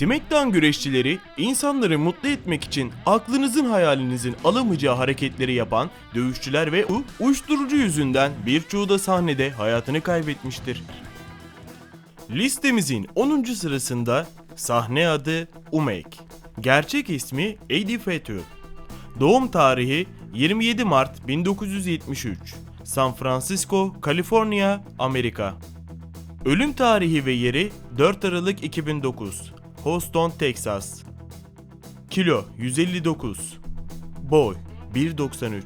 Smackdown güreşçileri insanları mutlu etmek için aklınızın hayalinizin alamayacağı hareketleri yapan dövüşçüler ve u- uyuşturucu yüzünden birçoğu da sahnede hayatını kaybetmiştir. Listemizin 10. sırasında sahne adı Umek. Gerçek ismi Eddie Fethu. Doğum tarihi 27 Mart 1973. San Francisco, Kaliforniya, Amerika. Ölüm tarihi ve yeri 4 Aralık 2009. Houston, Texas. Kilo 159. Boy 1.93.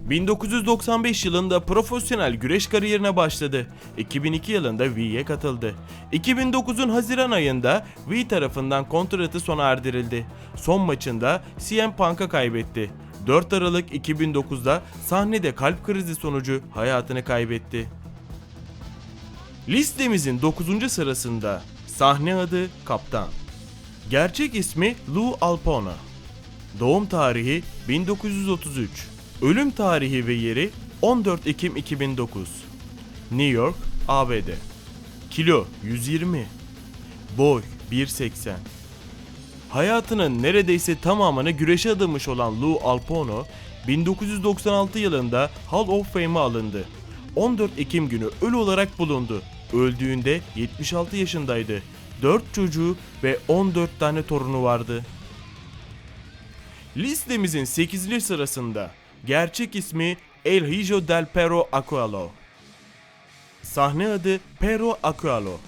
1995 yılında profesyonel güreş kariyerine başladı. 2002 yılında V'ye katıldı. 2009'un Haziran ayında V tarafından kontratı sona erdirildi. Son maçında CM Punk'a kaybetti. 4 Aralık 2009'da sahnede kalp krizi sonucu hayatını kaybetti. Listemizin 9. sırasında sahne adı Kaptan. Gerçek ismi Lou Alpona. Doğum tarihi 1933. Ölüm tarihi ve yeri 14 Ekim 2009. New York, ABD. Kilo 120. Boy 1.80. Hayatının neredeyse tamamını güreşe adamış olan Lou Alpono, 1996 yılında Hall of Fame'a alındı. 14 Ekim günü ölü olarak bulundu. Öldüğünde 76 yaşındaydı. 4 çocuğu ve 14 tane torunu vardı. Listemizin 8. sırasında gerçek ismi El Hijo del Perro Acualo. Sahne adı Perro Acualo.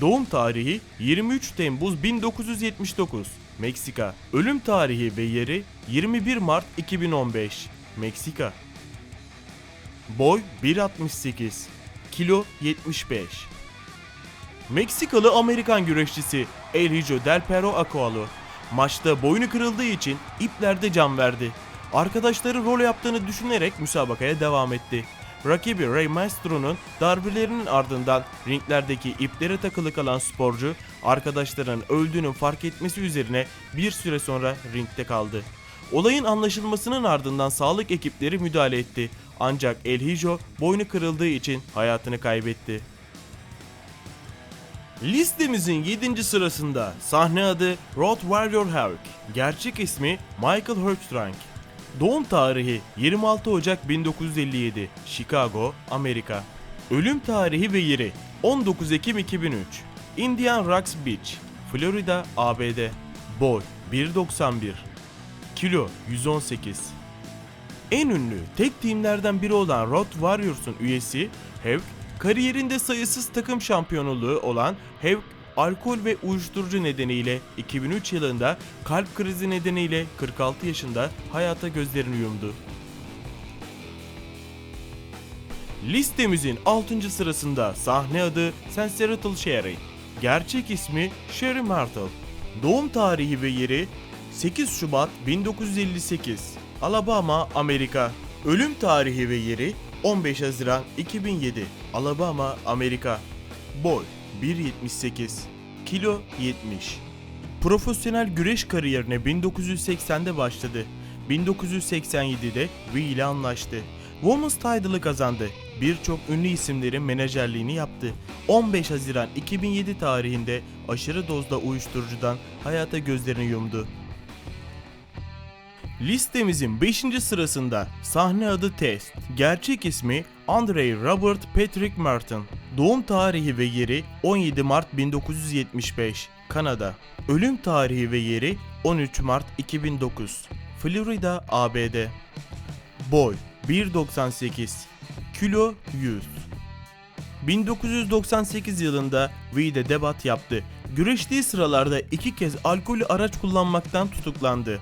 Doğum tarihi 23 Temmuz 1979 Meksika. Ölüm tarihi ve yeri 21 Mart 2015 Meksika. Boy 1.68 Kilo 75 Meksikalı Amerikan güreşçisi El Hijo del Perro Acualo maçta boynu kırıldığı için iplerde can verdi. Arkadaşları rol yaptığını düşünerek müsabakaya devam etti. Rakibi Rey Maestro'nun darbelerinin ardından ringlerdeki iplere takılı kalan sporcu arkadaşlarının öldüğünün fark etmesi üzerine bir süre sonra ringde kaldı. Olayın anlaşılmasının ardından sağlık ekipleri müdahale etti. Ancak El Hijo boynu kırıldığı için hayatını kaybetti. Listemizin 7. sırasında sahne adı Road Warrior Hulk. Gerçek ismi Michael Hertzrank. Doğum tarihi 26 Ocak 1957 Chicago, Amerika. Ölüm tarihi ve yeri 19 Ekim 2003 Indian Rocks Beach, Florida, ABD. Boy 1.91 Kilo 118 en ünlü tek teamlerden biri olan Road Warriors'un üyesi Hawk, kariyerinde sayısız takım şampiyonluğu olan Hawk, alkol ve uyuşturucu nedeniyle 2003 yılında kalp krizi nedeniyle 46 yaşında hayata gözlerini yumdu. Listemizin 6. sırasında sahne adı Sensational Sherry. Gerçek ismi Sherry Martel. Doğum tarihi ve yeri 8 Şubat 1958 Alabama, Amerika. Ölüm tarihi ve yeri 15 Haziran 2007 Alabama, Amerika. Boy 1.78 Kilo 70 Profesyonel güreş kariyerine 1980'de başladı. 1987'de V ile anlaştı. Women's Title'ı kazandı. Birçok ünlü isimlerin menajerliğini yaptı. 15 Haziran 2007 tarihinde aşırı dozda uyuşturucudan hayata gözlerini yumdu. Listemizin 5. sırasında sahne adı Test. Gerçek ismi Andrei Robert Patrick Martin. Doğum tarihi ve yeri 17 Mart 1975, Kanada. Ölüm tarihi ve yeri 13 Mart 2009, Florida, ABD. Boy 1.98, kilo 100. 1998 yılında V'de debat yaptı. Güreştiği sıralarda iki kez alkolü araç kullanmaktan tutuklandı.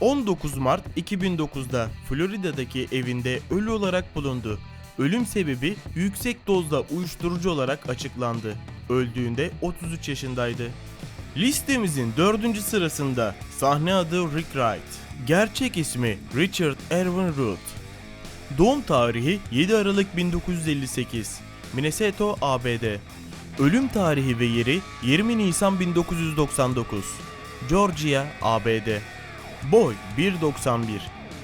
19 Mart 2009'da Florida'daki evinde ölü olarak bulundu. Ölüm sebebi yüksek dozda uyuşturucu olarak açıklandı. Öldüğünde 33 yaşındaydı. Listemizin 4. sırasında sahne adı Rick Wright. Gerçek ismi Richard Erwin Root. Doğum tarihi 7 Aralık 1958. Minnesota, ABD. Ölüm tarihi ve yeri 20 Nisan 1999. Georgia, ABD. Boy 1.91,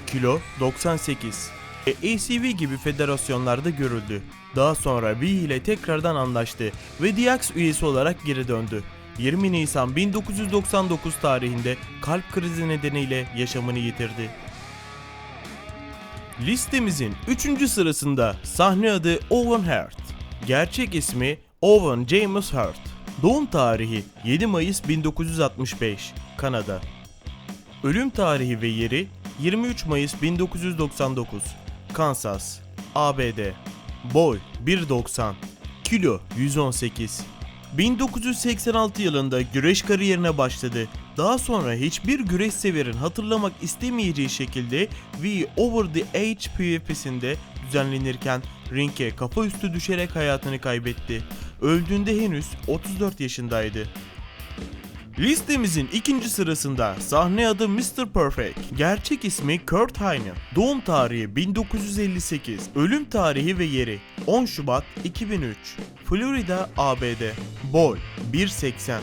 kilo 98. E, ACV gibi federasyonlarda görüldü. Daha sonra V ile tekrardan anlaştı ve DX üyesi olarak geri döndü. 20 Nisan 1999 tarihinde kalp krizi nedeniyle yaşamını yitirdi. Listemizin 3. sırasında sahne adı Owen Hart. Gerçek ismi Owen James Hart. Doğum tarihi 7 Mayıs 1965, Kanada. Ölüm tarihi ve yeri 23 Mayıs 1999, Kansas, ABD. Boy 1.90, kilo 118. 1986 yılında güreş kariyerine başladı. Daha sonra hiçbir güreş severin hatırlamak istemeyeceği şekilde V Over the Age PvP'sinde düzenlenirken ringe kafa üstü düşerek hayatını kaybetti. Öldüğünde henüz 34 yaşındaydı. Listemizin ikinci sırasında sahne adı Mr. Perfect. Gerçek ismi Kurt Heine. Doğum tarihi 1958. Ölüm tarihi ve yeri 10 Şubat 2003. Florida, ABD. Boy 1.80.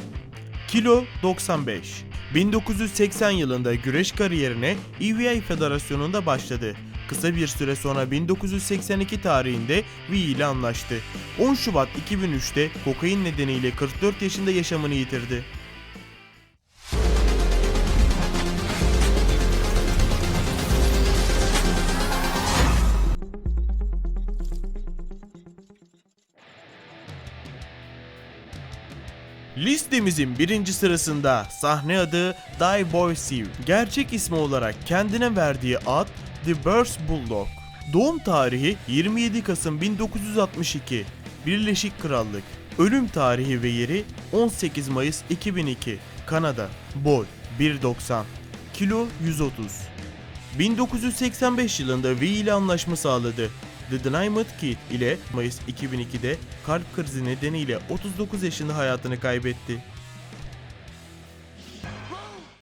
Kilo 95. 1980 yılında güreş kariyerine EVA Federasyonu'nda başladı. Kısa bir süre sonra 1982 tarihinde V ile anlaştı. 10 Şubat 2003'te kokain nedeniyle 44 yaşında yaşamını yitirdi. Listemizin birinci sırasında sahne adı Die Boy Steve. Gerçek ismi olarak kendine verdiği ad The Burst Bulldog. Doğum tarihi 27 Kasım 1962. Birleşik Krallık. Ölüm tarihi ve yeri 18 Mayıs 2002. Kanada. Boy 1.90. Kilo 130. 1985 yılında V ile anlaşma sağladı. The Dynamite Kid ile Mayıs 2002'de kalp krizi nedeniyle 39 yaşında hayatını kaybetti.